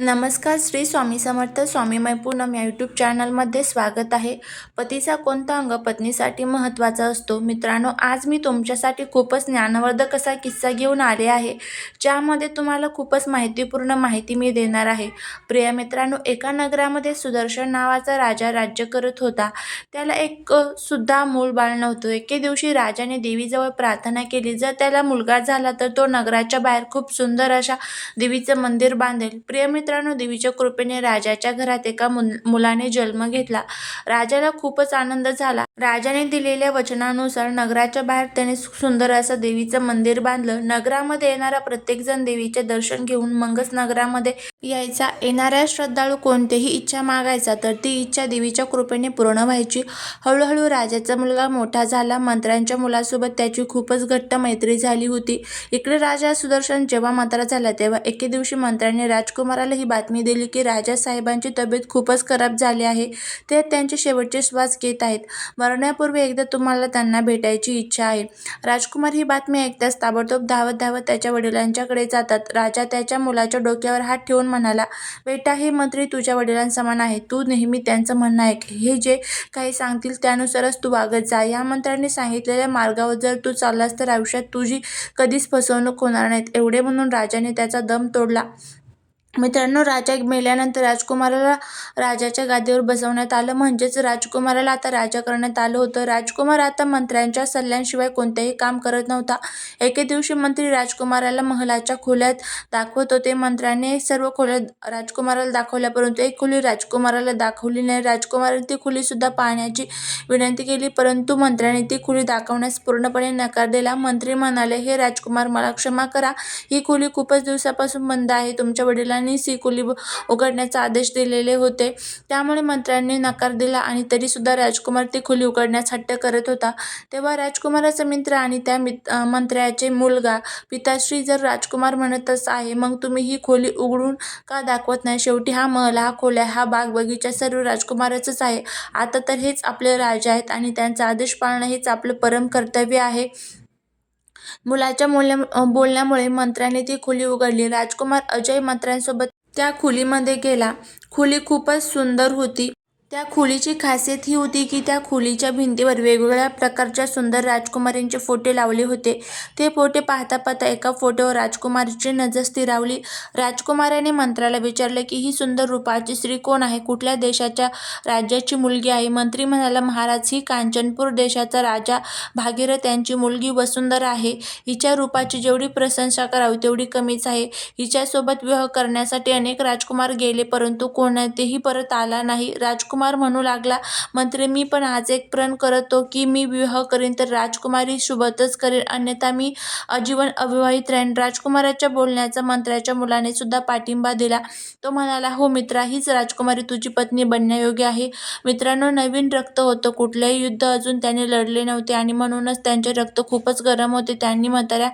नमस्कार श्री स्वामी समर्थ स्वामीमय पूनम या यूट्यूब चॅनलमध्ये स्वागत आहे. पतीचा कोणता अंग पत्नीसाठी महत्त्वाचा असतो? मित्रांनो आज मी तुमच्यासाठी खूपच ज्ञानवर्धक असा किस्सा घेऊन आले आहे ज्यामध्ये तुम्हाला खूपच माहितीपूर्ण माहिती मी देणार आहे. प्रिय मित्रांनो एका नगरामध्ये सुदर्शन नावाचा राजा राज्य करत होता. त्याला एक सुद्धा मूल बाळ नव्हतं. एके दिवशी राजाने देवीजवळ प्रार्थना केली. जर त्याला मुलगा झाला तर तो नगराच्या बाहेर खूप सुंदर अशा देवीचं मंदिर बांधेल. प्रिय मित्रांनो देवीच्या कृपेने राजाच्या घरात एका मुल मुलाने जन्म घेतला. राजाला खूपच आनंद झाला. राजाने दिलेल्या वचनानुसार नगराच्या बाहेर त्याने सुंदर असं देवीचं मंदिर बांधलं. नगरामध्ये येणारा प्रत्येकजण देवीचे दर्शन घेऊन मगच नगरामध्ये यायचा. येणाऱ्या श्रद्धाळू कोणतीही इच्छा मागायचा तर ती इच्छा देवीच्या कृपेने पूर्ण व्हायची. हळूहळू राजाचा मुलगा मोठा झाला. मंत्र्यांच्या मुलासोबत त्याची खूपच घट्ट मैत्री झाली होती. इकडे राजा सुदर्शन जेव्हा मंत्रा झाला तेव्हा एके दिवशी मंत्र्याने राजकुमाराला ही बातमी दिली की राजा साहेबांची तब्येत खूपच खराब झाली आहे. ते त्यांचे शेवटचे श्वास घेत आहेत. मरण्यापूर्वी एकदा तुम्हाला त्यांना भेटायची इच्छा आहे. राजकुमार ही बातमी ऐकताच ताबडतोब धावत धावत त्याच्या वडिलांच्याकडे जातात. राजा त्याच्या मुलाच्या डोक्यावर हात ठेवून म्हणाला बेटा हे मंत्री तुझ्या वडिलांसमान आहे. तू नेहमी त्यांचं म्हणणं ऐक. हे जे काही सांगतील त्यानुसारच तू वागत जा. या मंत्र्यांनी सांगितलेल्या मार्गावर जर तू चाललास तर आयुष्यात तुझी कधीच फसवणूक होणार नाहीत. एवढे म्हणून राजाने त्याचा दम तोडला. मित्रांनो राजा मेल्यानंतर राजकुमाराला राजाच्या गादीवर बसवण्यात आलं. म्हणजेच राजकुमाराला आता राजा करण्यात आलं होतं. राजकुमार आता मंत्र्यांच्या सल्ल्यांशिवाय कोणतेही काम करत नव्हता. एके दिवशी मंत्री राजकुमाराला महलाच्या खोल्यात दाखवत होते. मंत्र्याने सर्व खोल्या राजकुमाराला दाखवल्या परंतु एक खोली राजकुमाराला दाखवली नाही. राजकुमाराने ती खोलीसुद्धा पाहण्याची विनंती केली परंतु मंत्र्याने ती खोली दाखवण्यास पूर्णपणे नकार दिला. मंत्री म्हणाले हे राजकुमार मला क्षमा करा. ही खोली खूपच दिवसापासून बंद आहे. तुमच्या वडिलांनीच ही खोली उघडण्याचे उघडण्याचा आदेश दिलेले होते. त्यामुळे मंत्र्यांनी नकार दिला आणि तरीसुद्धा राजकुमार ती खोली उघडण्यास हट्ट करत होता. तेव्हा राजकुमाराचा मित्र आणि त्या मित मंत्र्याचे मुलगा पिताश्री जर राजकुमार म्हणतच आहे मग तुम्ही ही खोली उघडून का दाखवत नाही? शेवटी हा महल हा खोल्या हा बाग बगीचा सर्व राजकुमाराचंच आहे. आता तर हेच आपले राजा आहेत आणि त्यांचा आदेश पाळणं हेच आपलं परम कर्तव्य आहे. मुलाच्या बोलण्या बोलण्यामुळे मंत्र्याने ती खोली उघडली. राजकुमार अजय मंत्र्यांसोबत त्या खोलीमध्ये गेला. खोली खूपच सुंदर होती. त्या खोलीची खासियत ही होती की त्या खोलीच्या भिंतीवर वेगवेगळ्या प्रकारच्या सुंदर राजकुमारींचे फोटो लावले होते. ते फोटो पाहता पाहता एका फोटोवर राजकुमारीची नजर स्थिरावली. राजकुमाराने मंत्र्याला विचारले की ही सुंदर रूपाची स्त्री कोण आहे? कुठल्या देशाच्या राज्याची मुलगी आहे? मंत्री म्हणाला महाराज ही कांचनपूर देशाचा राजा भागीरथ यांची मुलगी वसुंधरा आहे. हिच्या रूपाची जेवढी प्रशंसा करावी तेवढी कमीच आहे. हिच्यासोबत विवाह करण्यासाठी अनेक राजकुमार गेले परंतु कोणतेही परत आला नाही. राजकुमार म्हणू लागला. मंत्री मी पण आज एक प्रण करतो की मी विवाह करीन तर राजकुमारी सोबतच करेन. अन्यथा मी आजीवन अविवाहित राहीन. राजकुमाराच्या बोलण्याचा मंत्र्याच्या मुलाने सुद्धा पाठिंबा दिला. तो म्हणाला हो मित्रा हीच राजकुमारी तुझी पत्नी बनण्यायोग्य आहे. मित्रांनो नवीन रक्त होतं. कुठलंही युद्ध अजून त्याने लढले नव्हते आणि म्हणूनच त्यांचे रक्त खूपच गरम होते. त्यांनी म्हाताऱ्या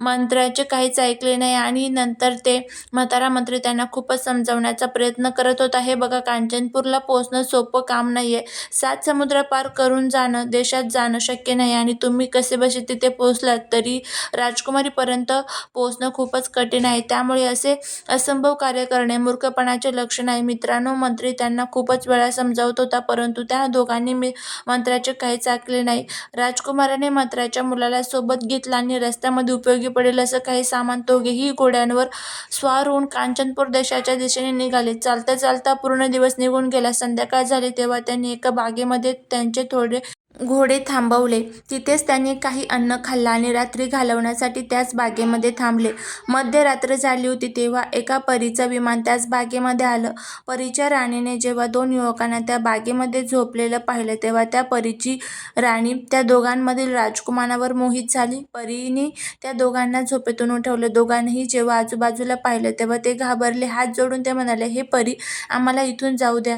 मंत्र्याचे काहीच ऐकले नाही आणि नंतर ते म्हातारा मंत्री त्यांना खूपच समजावण्याचा प्रयत्न करत होता. हे बघा कांचनपूरला पोहोचणं सोपं काम नाही आहे सात समुद्र पार करून जाणं देशात जाणं शक्य नाही आणि तुम्ही कसे बसे तिथे पोहोचलात तरी राजकुमारीपर्यंत पोहोचणं खूपच कठीण आहे. त्यामुळे असे असंभव कार्य करणे मूर्खपणाचे लक्षण आहे. मित्रांनो मंत्री त्यांना खूपच वेळा समजावत होता परंतु त्या दोघांनी मी मंत्र्याचे काहीच ऐकले नाही. राजकुमाराने मंत्र्याच्या मुलाला सोबत घेतला आणि रस्त्यामध्ये उपयोगी पडेल असं काही सामान दोघेही घोड्यांवर स्वार होऊन कांचनपूर देशाच्या दिशेने निघाले. चालता चालता पूर्ण दिवस निघून गेला. संध्याकाळ झाली तेव्हा त्यांनी एका बागेमध्ये त्यांचे थोडे घोडे थांबवले. तिथेच त्यांनी काही अन्न खाल्लं आणि रात्री घालवण्यासाठी त्याच बागेमध्ये थांबले. मध्यरात्र झाली होती तेव्हा एका परीचं विमान त्याच बागेमध्ये आलं. परीच्या राणीने जेव्हा दोन युवकांना त्या बागेमध्ये झोपलेलं पाहिलं तेव्हा त्या परीची राणी त्या दोघांमधील राजकुमारावर मोहित झाली. परीने त्या दोघांना झोपेतून उठवलं. दोघांनीही जेव्हा आजूबाजूला पाहिलं तेव्हा ते घाबरले. हात जोडून ते म्हणाले हे परी आम्हाला इथून जाऊ द्या.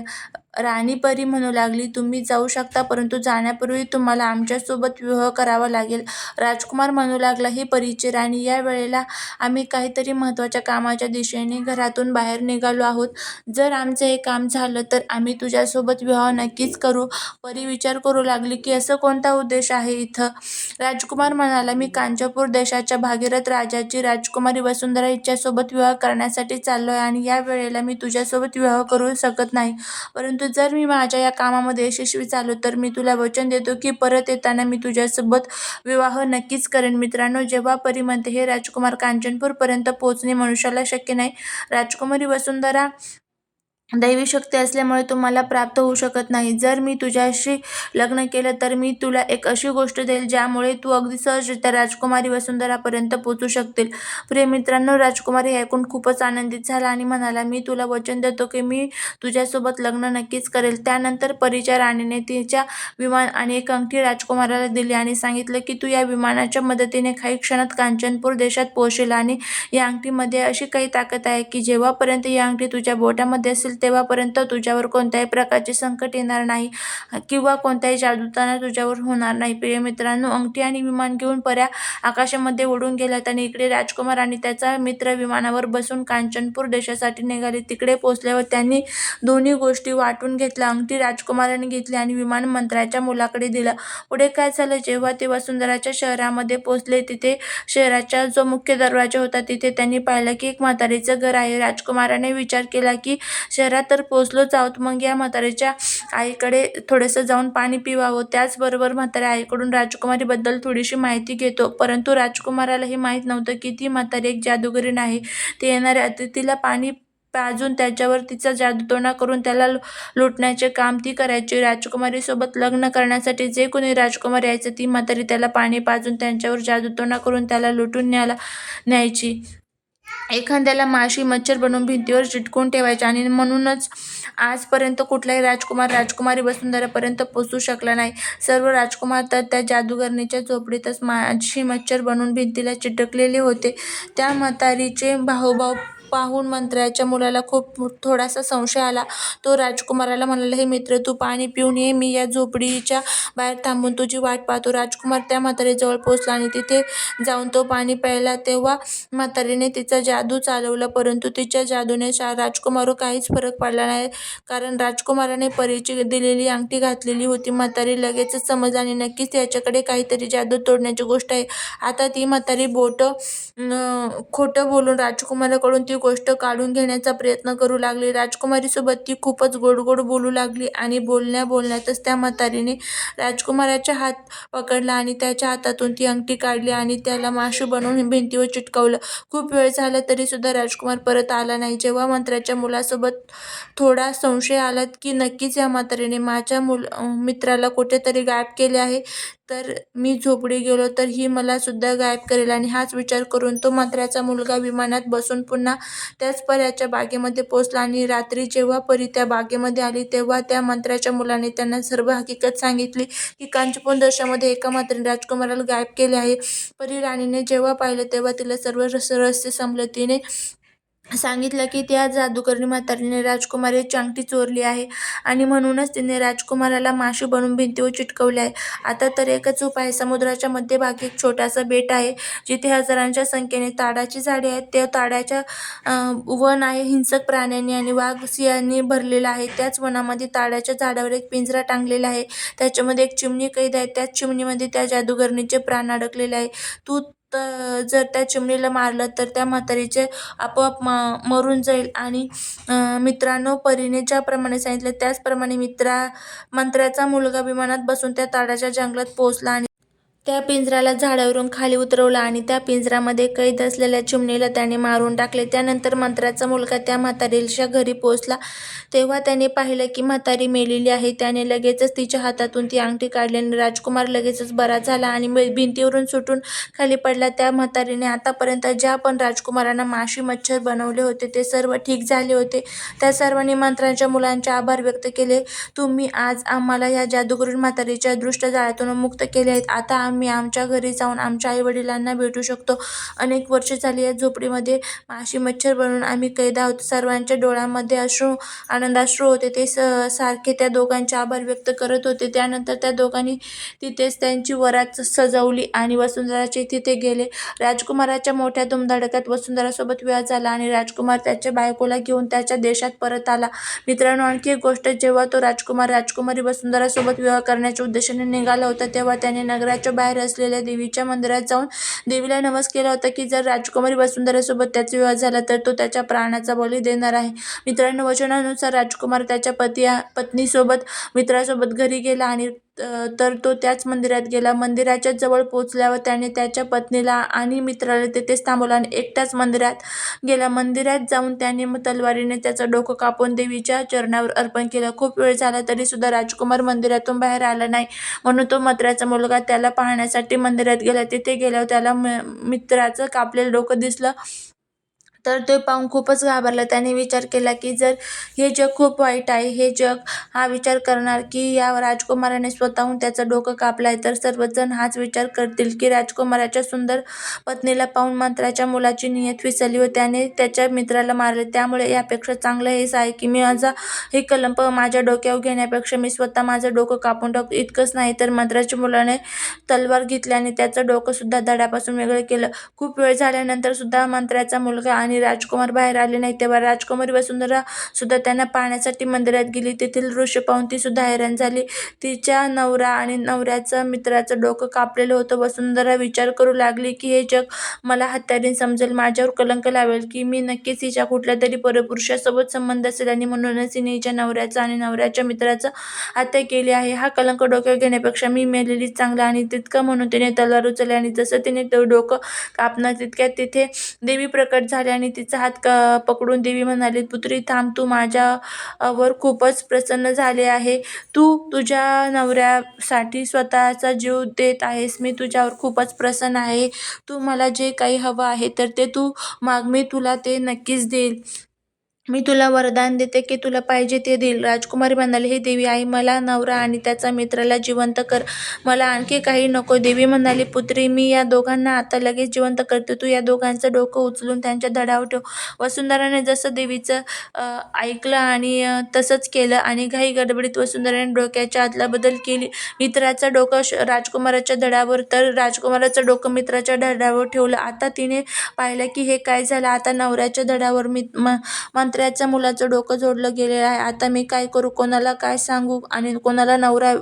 राणी परी म्हणू लागली, तुम्ही जाऊ शकता परंतु जाण्यापूर्वी तुम्हाला आमच्यासोबत विवाह करावा लागेल. राजकुमार म्हणू लागला, हे परीची राणी, या वेळेला आम्ही काहीतरी महत्त्वाच्या कामाच्या दिशेने घरातून बाहेर निघालो आहोत. जर आमचं हे काम झालं तर आम्ही तुझ्यासोबत विवाह नक्कीच करू. परी विचार करू लागली की असं कोणता उद्देश आहे इथं? राजकुमार म्हणाला, मी कांचापूर देशाच्या भागीरथ राजाची राजकुमारी वसुंधरा हिच्यासोबत विवाह करण्यासाठी चाललोय आणि या वेळेला मी तुझ्यासोबत विवाह करू शकत नाही. परंतु जर मी माझ्या या कामामध्ये यशस्वी झालो तर मी तुला वचन देतो की परत येताना मी तुझ्यासोबत विवाह नक्कीच करेन. मित्रांनो, जेव्हा परी म्हणते, हे राजकुमार, कांचनपूरपर्यंत पोहोचणे मनुष्याला शक्य नाही. राजकुमारी वसुंधरा दैवी शक्ती असल्यामुळे तुम्हाला प्राप्त होऊ शकत नाही. जर मी तुझ्याशी लग्न केलं तर मी तुला एक अशी गोष्ट देईल ज्यामुळे तू अगदी सहजरित्या राजकुमारी वसुंधरापर्यंत पोचू शकतील प्रियमित्रांनो राजकुमारी राजकुमार हे ऐकून खूपच आनंदित झाला आणि म्हणाला, मी तुला वचन देतो की मी तुझ्यासोबत लग्न नक्कीच करेल. त्यानंतर परीच्या राणीने तिच्या विमान आणि एक अंगठी राजकुमाराला दिली आणि सांगितलं की तू या विमानाच्या मदतीने काही क्षणात कांचनपूर देशात पोहोचेल आणि या अंगठीमध्ये अशी काही ताकद आहे की जेव्हापर्यंत ही अंगठी तुझ्या बोटामध्ये असेल तेव्हापर्यंत तुझ्यावर कोणत्याही प्रकारचे संकट येणार नाही किंवा कोणत्याही जादूताना तुझ्यावर होणार नाही. प्रिय मित्रांनो, अंगठी आणि विमान घेऊन पर्या आकाशामध्ये उडून गेल्यात आणि इकडे राजकुमार आणि त्याचा मित्र विमानावर बसून कांचनपूर देशासाठी निघाले. तिकडे पोहोचल्यावर त्यांनी दोन्ही गोष्टी वाटून घेतल्या. अंगठी राजकुमाराने घेतली आणि विमान मंत्र्याच्या मुलाकडे दिलं. पुढे काय झालं? जेव्हा ते वसुंधराच्या शहरामध्ये पोहोचले, तिथे शहराचा जो मुख्य दरवाजा होता तिथे त्यांनी पाहिलं की एक म्हातारीचं घर आहे. राजकुमाराने विचार केला की शहरात तर पोचलोच आहोत, मग या म्हातारीच्या आईकडे थोडंसं जाऊन पाणी पिवावं. त्याचबरोबर म्हाताऱ्या आईकडून राजकुमारीबद्दल थोडीशी माहिती घेतो. परंतु राजकुमाराला हे माहीत नव्हतं की ती म्हातारी एक जादूगरीण आहे. ती येणाऱ्या अतिथीला पाणी पाजून त्याच्यावर तिचा जादूटोणा करून त्याला लुटण्याचे काम ती करायची. राजकुमारीसोबत लग्न करण्यासाठी जे कोणी राजकुमार यायचं ती म्हातारी त्याला पाणी पाजून त्यांच्यावर जादूटोणा करून त्याला लुटून न्यायला न्यायची. एखाद्याला माशी, मच्छर बनवून भिंतीवर चिटकून ठेवायचे आणि म्हणूनच आजपर्यंत कुठलाही राजकुमार राजकुमारी वसुंधरापर्यंत पोचू शकला नाही. सर्व राजकुमार तर त्या जादूगरणीच्या झोपडीतच माशी, मच्छर बनवून भिंतीला चिटकलेले होते. त्या म्हातारीचे भाऊभाऊ पाहून मंत्र्याच्या मुलाला खूप थोडासा संशय आला. तो राजकुमाराला म्हणाला, हे मित्र, तू पाणी पिऊन ये, मी या झोपडीच्या बाहेर थांबून तुझी वाट पाहतो. राजकुमार त्या म्हातारीजवळ पोहोचला आणि तिथे जाऊन तो पाणी प्यायला. तेव्हा म्हातारीने तिचा जादू चालवला, परंतु तिच्या जादूने राजकुमारवर काहीच फरक पडला नाही, कारण राजकुमाराने परीची दिलेली अंगठी घातलेली होती. म्हातारीला लगेचच समज आणि नक्कीच याच्याकडे काहीतरी जादू तोडण्याची गोष्ट आहे. आता ती म्हातारी खोटं बोलून राजकुमाराकडून ती गोष्ट काढून घेण्याचा प्रयत्न करू लागली. राजकुमारीसोबत ती खूपच गोड गोड बोलू लागली आणि बोलण्या बोलण्यातच त्या म्हातारीने राजकुमाराचा हात पकडला आणि त्याच्या हातातून ती अंगठी काढली आणि त्याला माशी बनवून भिंतीवर चिटकवलं खूप वेळ झाला तरीसुद्धा राजकुमार परत आला नाही. जेव्हा मंत्र्याच्या मुलासोबत थोडा संशय आला की नक्कीच या म्हातारीने माझ्या मुल मित्राला कुठेतरी गायब केले आहे, तर मी झोपडी गेलो तर ही मला सुद्धा गायब करेल आणि हाच विचार करून तो मंत्र्याचा मुलगा विमानात बसून पुन्हा त्याच पर्याच्या बागेमध्ये पोहोचला आणि रात्री जेव्हा परी त्या बागेमध्ये आली तेव्हा त्या मंत्र्याच्या मुलाने त्यांना सर्व हकीकत सांगितली की कांचनपूर दशामध्ये एका म्हातारीने राजकुमाराला गायब केले आहे. परी राणीने जेव्हा पाहिलं तेव्हा तिला सर्व रहस्य समजलं. तिने सांगितलं की त्या जादूगरणी म्हातारीने राजकुमारी चांगटी चोरली आहे आणि म्हणूनच तिने राजकुमाराला माशी बनवून भिंतीवर चिटकवले आहे. आता तर एकच उपाय आहे. समुद्राच्या मध्यभागी एक छोटासा बेट आहे, जिथे हजारांच्या संख्येने ताडाची झाडे आहेत. त्या ताडाच्या वन आहे. हिंसक प्राण्यांनी आणि वाघ, सिंहांनी भरलेलं आहे. त्याच वनामध्ये ताडाच्या झाडावर एक पिंजरा टांगलेला आहे. त्याच्यामध्ये एक चिमणी कैद आहे. त्याच चिमणीमध्ये त्या जादूगरणीचे प्राण अडकलेले आहे तू तर जर त्या चिमणीला मारलं तर त्या म्हातारीचे आपोआप म मरून जाईल. आणि मित्रांनो, परीने ज्याप्रमाणे सांगितलं त्याचप्रमाणे मित्रा मंत्र्याचा मुलगा विमानात बसून त्या ताडाच्या जंगलात पोहोचला आणि त्या पिंजऱ्याला झाडावरून खाली उतरवलं आणि त्या पिंजऱ्यामध्ये कैद असलेल्या चिमणीला त्याने मारून टाकले. त्यानंतर मंत्राचा मुलगा त्या म्हातारीच्या घरी पोहोचला. तेव्हा त्याने पाहिलं की म्हातारी मेलेली आहे. त्याने लगेचच तिच्या हातातून ती अंगठी काढली आणि राजकुमार लगेचच बरा झाला आणि भिंतीवरून सुटून खाली पडला. त्या म्हातारीने आतापर्यंत ज्या पण राजकुमारांना माशी, मच्छर बनवले होते ते सर्व ठीक झाले होते. त्या सर्वांनी मंत्रांच्या मुलांचे आभार व्यक्त केले. तुम्ही आज आम्हाला या जादूगरून म्हातारीच्या दृष्ट जाळ्यातून मुक्त केले आहेत आता आम्ही आमच्या घरी जाऊन आमच्या आईवडिलांना भेटू शकतो. अनेक वर्षे झाली या झोपडीमध्ये माशी मच्छर बनून आम्ही कैद आहोत. सर्वांच्या डोळ्यामध्ये अश्रू आनंदाश्रू होते. ते स सारखे त्या दोघांचे आभार व्यक्त करत होते. त्यानंतर त्या दोघांनी तिथेच त्यांची वरात सजवली आणि वसुंधराचे तिथे गेले. राजकुमाराच्या मोठ्या धुमधडक्यात वसुंधरासोबत विवाह झाला आणि राजकुमार त्याच्या बायकोला घेऊन त्याच्या देशात परत आला. मित्रांनो आणखी एक गोष्ट जेव्हा तो राजकुमार राजकुमारी वसुंधरासोबत विवाह करण्याच्या उद्देशाने निघाला होता तेव्हा त्याने नगराच्या बाहेर असलेल्या देवीच्या मंदिरात जाऊन देवीला नमस केला होता की जर राजकुमारी वसुंधरासोबत त्याचा विवाह झाला तर तो त्याच्या प्राणाचा बळी देणार आहे. मित्रांनो वचनानुसार राजकुमार त्याच्या पती पत्नीसोबत मित्रासोबत घरी गेला आणि तर तो त्याच मंदिरात गेला. मंदिराच्या जवळ पोचल्यावर त्याने त्याच्या पत्नीला आणि मित्राला तिथेच थांबवलं आणि एकटाच मंदिरात गेला. मंदिरात जाऊन त्याने तलवारीने त्याचं डोकं कापून देवीच्या चरणावर अर्पण केलं. खूप वेळ झाला तरी सुद्धा राजकुमार मंदिरातून बाहेर आला नाही. म्हणून तो मत्राचा मुलगा त्याला पाहण्यासाठी मंदिरात गेला. तिथे गेल्यावर त्याला मित्राचं कापलेलं डोकं दिसलं. तर ते पाहून खूपच घाबरला. त्याने विचार केला की जर हे जग खूप वाईट आहे हे जग हा विचार करणार की या राजकुमाराने स्वतःहून त्याचं डोकं कापलं आहे तर सर्वजण हाच विचार करतील की राजकुमाराच्या सुंदर पत्नीला पाहून मंत्राच्या मुलाची नियत विसरली व त्याने त्याच्या मित्राला मारले. त्यामुळे यापेक्षा चांगलं हेच आहे की मी माझा हे कलंप माझ्या डोक्यावर घेण्यापेक्षा मी स्वतः माझं डोकं कापून टाकतो इतकंच नाही तर मंत्राच्या मुलाने तलवार घेतल्याने आणि त्याचं डोकंसुद्धा धड्यापासून वेगळं केलं. खूप वेळ झाल्यानंतर सुद्धा मंत्र्याचा मुलगा आणि आणि राजकुमार बाहेर आले नाही तेव्हा राजकुमारी वसुंधरा सुद्धा त्यांना पाहण्यासाठी मंदिरात गेली. तेथील दृश्य पाहून ती सुद्धा हैराण झाली. तिच्या नवरा आणि नवऱ्याचं मित्राचं डोकं कापलेलं होतं. वसुंधरा विचार करू लागली की हे जग मला हत्यारीन समजेल. माझ्यावर कलंक लावेल की मी नक्कीच हिच्या कुठल्या तरी परपुरुषासोबत संबंध असेल आणि म्हणूनच हिने हिच्या नवऱ्याचा आणि नवऱ्याच्या मित्राचं हत्या केली आहे. हा कलंक डोक्यावर घेण्यापेक्षा मी मेलेलीच चांगला आणि तितकं म्हणून तिने तलवार उचलली आणि जसं तिने डोकं कापणार तितक्यात तिथे देवी प्रकट झाल्या आणि तिचा हात क पकडून देवी म्हणाली पुत्री थांब तू माझ्यावर खूपच प्रसन्न झाले आहे. तू तुझ्या नवऱ्यासाठी स्वतःचा जीव देत आहेस. मी तुझ्यावर खूपच प्रसन्न आहे. तू मला जे काही हवं आहे तर ते तू माग मी तुला ते नक्कीच देईल. मी तुला वरदान देते की तुला पाहिजे ते देईल. राजकुमारी म्हणाली हे देवी आई मला नवरा आणि त्याचा मित्राला जिवंत कर. मला आणखी काही नको. देवी म्हणाली पुत्री मी या दोघांना आता लगेच जिवंत करते. तू या दोघांचं डोकं उचलून त्यांच्या धडावर ठेव. वसुंधराने जसं देवीचं ऐकलं आणि तसंच केलं आणि घाई गडबडीत वसुंधराने डोक्याच्या आतला बदल केली. मित्राचं डोकं राजकुमाराच्या धडावर तर राजकुमाराचं डोकं मित्राच्या धडावर ठेवलं. आता तिने पाहिलं की हे काय झालं. आता नवऱ्याच्या धडावर मी मंत्र्याच्या मुलाचं डोकं जोडलं गेलेलं आहे. आता मी काय करू? कोणाला काय सांगू? आणि कोणाला नवरा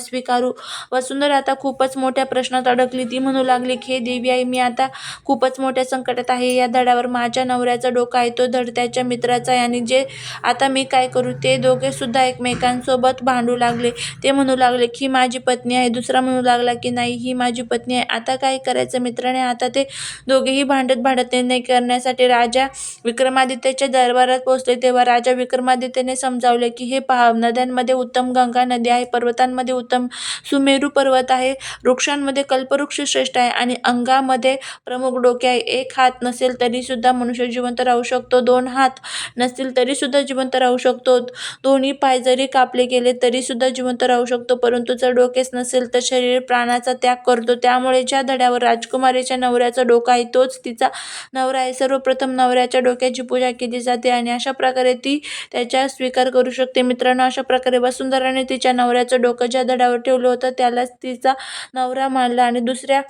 स्वीकारू? वसुंधरा आता खूपच मोठ्या प्रश्नात अडकली. ती म्हणू लागली की हे देवी आई मी आता खूपच मोठ्या संकटात आहे. या धडावर माझ्या नवऱ्याचा डोका आहे. तो धड त्याच्या मित्राचा आहे. आणि जे आता मी काय करू? ते दोघे सुद्धा एकमेकांसोबत भांडू लागले. ते म्हणू लागले की माझी पत्नी आहे. दुसरा म्हणू लागला की नाही ही माझी पत्नी आहे. आता काय करायचं मित्राने? आता ते दोघेही भांडत भांडत निर्णय करण्यासाठी राजा विक्रमादित्याच्या दरबारात पोहोचले तेव्हा राजा विक्रमादित्यने समजावले की हे पहा नद्यांमध्ये उत्तम गंगा नदी आहे पर्वतांमध्ये उत्तम सुमेरू पर्वत आहे वृक्षांमध्ये कल्पवृक्ष श्रेष्ठ आहे आणि अंगामध्ये प्रमुख डोके आहे. एक हात नसेल तरी सुद्धा मनुष्य जिवंत राहू शकतो दोन हात नसतील तरी सुद्धा जिवंत राहू शकतो दोन्ही पाय जरी कापले गेले तरी सुद्धा जिवंत राहू शकतो परंतु जर डोकेच नसेल तर शरीर प्राणाचा त्याग करतो. त्यामुळे ज्या धड्यावर राजकुमारीच्या नवऱ्याचा डोका आहे तोच तिचा नवरा आहे. सर्वप्रथम नवऱ्याच्या डोक्याची पूजा केली जाते आणि आणि अशा प्रकारे ती त्याच्या स्वीकार करू शकते. मित्रांनो अशा प्रकारे वसुंधराने तिच्या नवऱ्याचं डोकं ज्या धडावर ठेवलं होतं त्यालाच तिचा नवरा मानला. आणि दुसऱ्या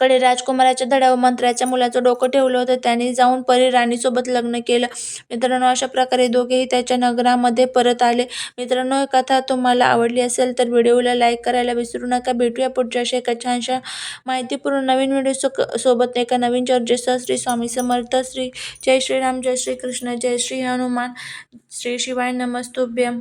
कडे राजकुमाराच्या धड्यावर मंत्र्याच्या मुलाचं डोकं ठेवलं होतं. त्याने जाऊन परी राणीसोबत लग्न केलं. मित्रांनो अशा प्रकारे दोघेही त्याच्या नगरामध्ये परत आले. मित्रांनो कथा तुम्हाला आवडली असेल तर व्हिडिओला लाईक करायला विसरू नका. भेटूया पुढच्या अशा एका छानशा माहितीपूर्ण नवीन व्हिडिओ सोबत एका नवीन चर्चेसह. श्री स्वामी समर्थ श्री जय श्रीराम जय श्री कृष्ण जय श्री हनुमान श्री शिवाय नमस्तुभ्यम.